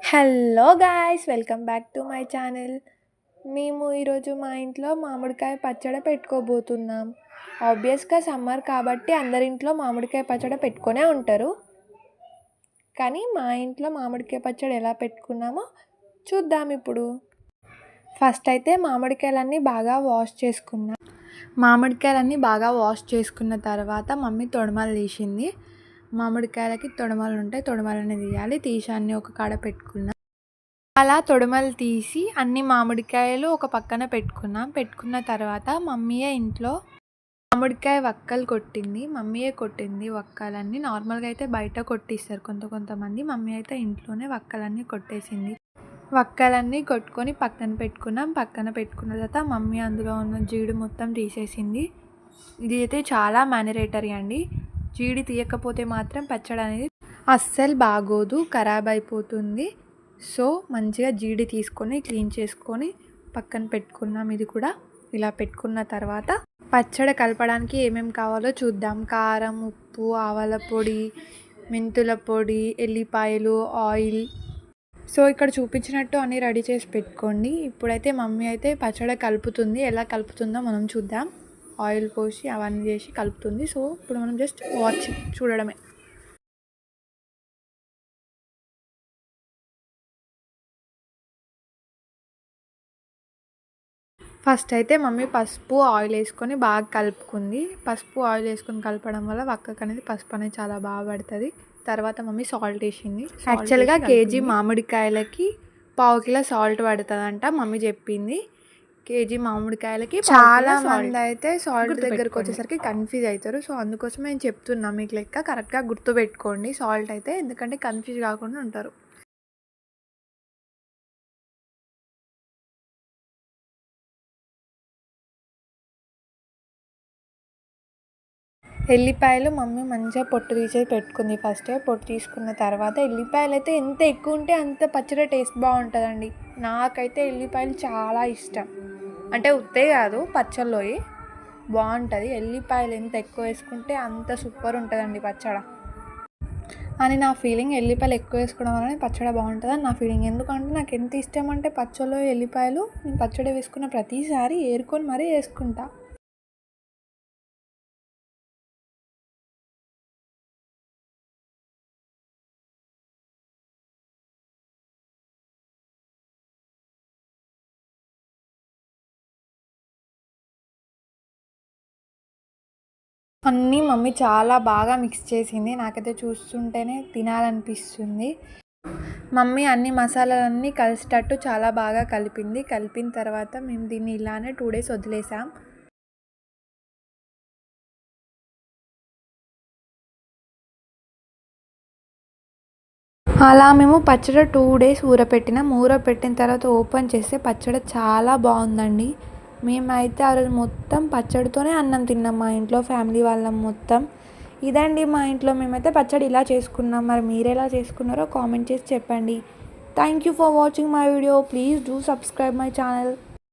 Hello guys welcome back to my channel మేము ఈరోజు మా ఇంట్లో మామిడికాయ పచ్చడి పెట్టుకోబోతున్నాం. ఆబ్వియస్గా సమ్మర్ కాబట్టి అందరి ఇంట్లో మామిడికాయ పచ్చడి పెట్టుకునే ఉంటారు. కానీ మా ఇంట్లో మామిడికాయ పచ్చడి ఎలా పెట్టుకున్నామో చూద్దాం ఇప్పుడు. ఫస్ట్ అయితే మామిడికాయలన్నీ బాగా వాష్ చేసుకున్నాం. మామిడికాయలన్నీ బాగా వాష్ చేసుకున్న తర్వాత మమ్మీ తొడమలు తీసింది. మామిడికాయలకి తొడమలు ఉంటాయి తొడమలని తీయాలి. తీసాన్ని ఒక కాడ పెట్టుకున్నాం. అలా తొడమలు తీసి అన్ని మామిడికాయలు ఒక పక్కన పెట్టుకున్నాం. పెట్టుకున్న తర్వాత మమ్మీయే ఇంట్లో మామిడికాయ వక్కలు కొట్టింది. మమ్మీయే కొట్టింది వక్కలన్నీ. నార్మల్గా అయితే బయట కొట్టిస్తారు కొంత కొంతమంది. మమ్మీ అయితే ఇంట్లోనే వక్కలన్నీ కొట్టేసింది. వక్కలన్నీ కొట్టుకొని పక్కన పెట్టుకున్నాం. పక్కన పెట్టుకున్న తర్వాత మమ్మీ అందులో ఉన్న జీడు మొత్తం తీసేసింది. ఇది అయితే చాలా మ్యానరేటరీ అండి. జీడి తీయకపోతే మాత్రం పచ్చడి అనేది అస్సలు బాగోదు ఖరాబ్ అయిపోతుంది. సో మంచిగా జీడి తీసుకొని క్లీన్ చేసుకొని పక్కన పెట్టుకున్నాం ఇది కూడా. ఇలా పెట్టుకున్న తర్వాత పచ్చడి కలపడానికి ఏమేమి కావాలో చూద్దాం. కారం ఉప్పు ఆవాల పొడి మెంతుల పొడి ఎల్లిపాయలు ఆయిల్. సో ఇక్కడ చూపించినట్టు అన్నీ రెడీ చేసి పెట్టుకోండి. ఇప్పుడైతే మమ్మీ అయితే పచ్చడి కలుపుతుంది. ఎలా కలుపుతుందో మనం చూద్దాం. ఆయిల్ పోసి అవన్నీ చేసి కలుపుతుంది. సో ఇప్పుడు మనం జస్ట్ వాచ్ చూడడమే. ఫస్ట్ అయితే మమ్మీ పసుపు ఆయిల్ వేసుకొని బాగా కలుపుకుంది. పసుపు ఆయిల్ వేసుకొని కలపడం వల్ల వక్కకు అనేది పసుపు అనేది చాలా బాగా పడుతుంది. తర్వాత మమ్మీ సాల్ట్ వేసింది. యాక్చువల్గా కేజీ మామిడికాయలకి పావు కిలో సాల్ట్ పడుతుందంట మమ్మీ చెప్పింది. కేజీ మామిడికాయలకి చాలా మంది అయితే సాల్ట్ దగ్గరకు వచ్చేసరికి కన్ఫ్యూజ్ అవుతారు సో అందుకోసం నేను చెప్తున్నా మీకు లెక్క కరెక్ట్గా గుర్తుపెట్టుకోండి. సాల్ట్ అయితే ఎందుకంటే కన్ఫ్యూజ్ కాకుండా ఉంటారు. ఎల్లిపాయలు మమ్మీ మంచిగా పొట్టు తీసేసి పెట్టుకుంది. ఫస్ట్ పొట్టు తీసుకున్న తర్వాత ఎల్లిపాయలు అయితే ఎంత ఎక్కువ ఉంటే అంత పచ్చడి టేస్ట్ బాగుంటుందండి. నాకైతే ఎల్లిపాయలు చాలా ఇష్టం. అంటే ఉత్తే కాదు పచ్చళ్ళోయి. బాగుంటుంది. ఎల్లిపాయలు ఎంత ఎక్కువ వేసుకుంటే అంత సూపర్ ఉంటుందండి పచ్చడ. అని నా ఫీలింగ్ ఎల్లిపాయలు ఎక్కువ వేసుకోవడం వల్ల పచ్చడి బాగుంటుంది అని నా ఫీలింగ్. ఎందుకంటే నాకు ఎంత ఇష్టం అంటే పచ్చళ్ళు ఎల్లిపాయలు నేను పచ్చడి వేసుకున్న ప్రతిసారి ఏరుకొని మరీ వేసుకుంటా. అన్నీ మమ్మీ చాలా బాగా మిక్స్ చేసింది. నాకైతే చూస్తుంటేనే తినాలనిపిస్తుంది. మమ్మీ అన్ని మసాలాలన్నీ కలిసేటట్టు చాలా బాగా కలిపింది. కలిపిన తర్వాత మేము దీన్ని ఇలానే టూ డేస్ వదిలేసాం. అలా మేము పచ్చడి టూ డేస్ ఊరపెట్టినాం ఊరపెట్టిన తర్వాత ఓపెన్ చేస్తే పచ్చడి చాలా బాగుందండి. మేమైతే ఆ రోజు మొత్తం పచ్చడితోనే అన్నం తిన్నాం మా ఇంట్లో ఫ్యామిలీ వాళ్ళం మొత్తం. ఇదండి మా ఇంట్లో మేమైతే పచ్చడి ఇలా చేసుకున్నాం. మరి మీరు ఎలా చేసుకున్నారో కామెంట్ చేసి చెప్పండి. Thank you for watching my video please do subscribe my channel